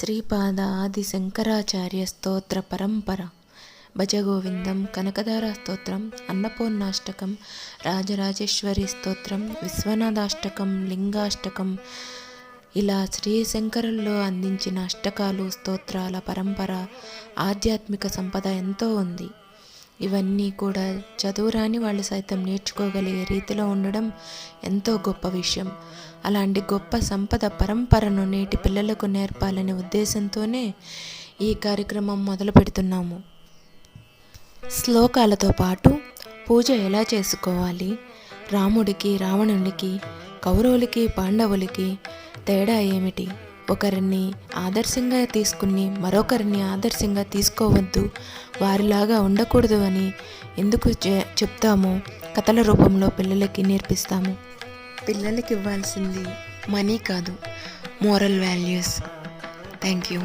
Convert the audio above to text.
శ్రీపాద ఆది శంకరాచార్య స్తోత్ర పరంపర. భజగోవిందం కనకదార స్తోత్రం అన్నపూర్ణాష్టకం రాజరాజేశ్వరి స్తోత్రం విశ్వనాథాష్టకం లింగాష్టకం. ఇలా శ్రీ శంకరుల్లో అందించిన అష్టకాలు స్తోత్రాల పరంపర ఆధ్యాత్మిక సంపద ఎంతో ఉంది. ఇవన్నీ కూడా చదువురాని వాళ్ళు సైతం నేర్చుకోగలిగే రీతిలో ఉండడం ఎంతో గొప్ప విషయం. అలాంటి గొప్ప సంపద పరంపరను నేటి పిల్లలకు నేర్పాలనే ఉద్దేశంతోనే ఈ కార్యక్రమం మొదలు పెడుతున్నాము. శ్లోకాలతో పాటు పూజ ఎలా చేసుకోవాలి? రాముడికి రావణునికి కౌరవులకి పాండవులకి తేడా ఏమిటి? ఒకరిని ఆదర్శంగా తీసుకుని మరొకరిని ఆదర్శంగా తీసుకోవద్దు. వారిలాగా ఉండకూడదు అని ఎందుకు చె- చెప్తామో కథల రూపంలో పిల్లలకి నేర్పిస్తాము. పిల్లలకి ఇవ్వాల్సింది మనీ కాదు మోరల్ వాల్యూస్. Thank you.